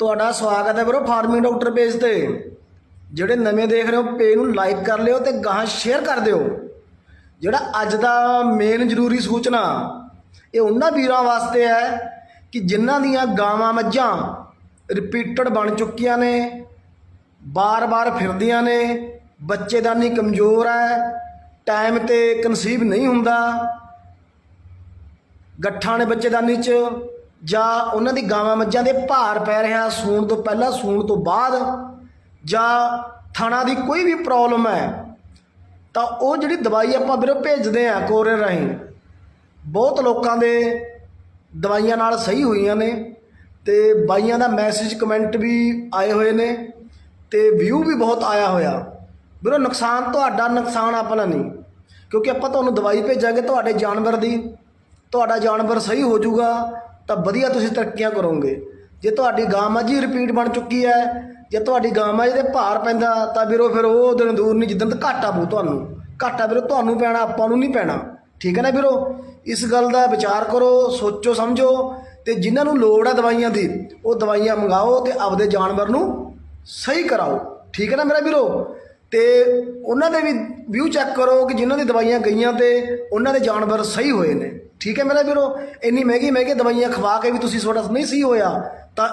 ਤੁਹਾਡਾ ਸਵਾਗਤ ਹੈ ਵੀਰੋ ਫਾਰਮਿੰਗ ਡਾਕਟਰ ਪੇਜ ਤੇ। ਜਿਹੜੇ ਨਵੇਂ ਦੇਖ ਰਹੇ ਹੋ, ਪੇਜ ਨੂੰ ਲਾਈਕ ਕਰ ਲਿਓ ਤੇ ਗਾਹਾਂ ਸ਼ੇਅਰ ਕਰ ਦਿਓ। ਜਿਹੜਾ ਅੱਜ ਦਾ ਮੇਨ ਜ਼ਰੂਰੀ ਸੂਚਨਾ, ਇਹ ਉਹਨਾਂ ਵੀਰਾਂ ਵਾਸਤੇ ਹੈ ਕਿ ਜਿਨ੍ਹਾਂ ਦੀਆਂ ਗਾਵਾਂ ਮੱਝਾਂ ਰਿਪੀਟਡ ਬਣ ਚੁੱਕੀਆਂ ਨੇ, ਬਾਰ-ਬਾਰ ਫਿਰਦੀਆਂ ਨੇ ਬੱਚੇਦਾਨੀ ਕਮਜ਼ੋਰ ਹੈ ਟਾਈਮ ਤੇ ਕਨਸੀਵ ਨਹੀਂ ਹੁੰਦਾ, ਗੱਠਾਂ ਨੇ ਬੱਚੇਦਾਨੀ 'ਚ ਜਾਂ ਉਹਨਾਂ ਦੀ ਗਾਵਾਂ ਮੱਝਾਂ ਦੇ ਭਾਰ ਪੈ ਰਿਹਾ ਸੂਣ ਤੋਂ ਪਹਿਲਾਂ, ਸੂਣ ਤੋਂ ਬਾਅਦ, ਜਾਂ ਥਣਾ ਦੀ ਕੋਈ ਵੀ ਪ੍ਰੋਬਲਮ ਹੈ, ਤਾਂ ਉਹ ਜਿਹੜੀ ਦਵਾਈ ਆਪਾਂ ਵੀਰੋ ਭੇਜਦੇ ਆ ਕੋਰੀਅਰ ਰਾਹੀਂ, ਬਹੁਤ ਲੋਕਾਂ ਦੇ ਦਵਾਈਆਂ ਨਾਲ ਸਹੀ ਹੋਈਆਂ ਨੇ ਤੇ ਬਾਈਆਂ ਦਾ ਮੈਸੇਜ ਕਮੈਂਟ ਵੀ ਆਏ ਹੋਏ ਨੇ ਤੇ ਵਿਊ ਵੀ ਬਹੁਤ ਆਇਆ ਹੋਇਆ। ਵੀਰੋ ਨੁਕਸਾਨ ਤੁਹਾਡਾ, ਨੁਕਸਾਨ ਆਪਣਾ ਨਹੀਂ, ਕਿਉਂਕਿ ਆਪਾਂ ਤੁਹਾਨੂੰ ਦਵਾਈ ਭੇਜਾਂਗੇ ਤੁਹਾਡੇ ਜਾਨਵਰ ਦੀ, ਤੁਹਾਡਾ ਜਾਨਵਰ ਸਹੀ ਹੋ ਜਾਊਗਾ ਤਾਂ ਵਧੀਆ ਤੁਸੀਂ ਤਰੱਕੀਆਂ ਕਰੋਗੇ। ਜੇ ਤੁਹਾਡੀ ਗਾਂ ਮਾਝੀ ਰਿਪੀਟ ਬਣ ਚੁੱਕੀ ਹੈ, ਜੇ ਤੁਹਾਡੀ ਗਾਂ ਮਾਝੀ ਦੇ ਭਾਰ ਪੈਂਦਾ, ਤਾਂ ਵੀਰੋ ਫਿਰ ਉਹ ਦਿਨ ਦੂਰ ਨਹੀਂ, ਜਿੱਦਣ ਤੱਕ ਘਾਟਾ ਪਊ ਤੁਹਾਨੂੰ। ਘਾਟਾ ਵੀਰੋ ਤੁਹਾਨੂੰ ਪੈਣਾ, ਆਪਾਂ ਨੂੰ ਨਹੀਂ ਪੈਣਾ। ਠੀਕ ਹੈ ਨਾ ਵੀਰੋ? ਇਸ ਗੱਲ ਦਾ ਵਿਚਾਰ ਕਰੋ, ਸੋਚੋ, ਸਮਝੋ ਤੇ ਜਿਨ੍ਹਾਂ ਨੂੰ ਲੋੜ ਹੈ ਦਵਾਈਆਂ ਦੀ, ਉਹ ਦਵਾਈਆਂ ਮੰਗਾਓ ਤੇ ਆਪਦੇ ਜਾਨਵਰ ਨੂੰ ਸਹੀ ਕਰਾਓ। ਠੀਕ ਹੈ ਨਾ ਮੇਰਾ ਵੀਰੋ? ਤੇ ਉਹਨਾਂ ਦੇ ਵੀ ਵਿਊ ਚੈੱਕ ਕਰੋ ਕਿ ਜਿਨ੍ਹਾਂ ਦੀ ਦਵਾਈਆਂ ਗਈਆਂ ਤੇ ਉਹਨਾਂ ਦੇ ਜਾਨਵਰ ਸਹੀ ਹੋਏ ਨੇ। ਠੀਕ ਹੈ ਮੇਰਾ ਵੀਰੋ? ਇੰਨੀ ਮਹਿੰਗੀ ਮਹਿੰਗੀ ਦਵਾਈਆਂ ਖਵਾ ਕੇ ਵੀ ਤੁਸੀਂ ਤੁਹਾਡਾ ਨਹੀਂ ਸਹੀ ਹੋਇਆ, ਤਾਂ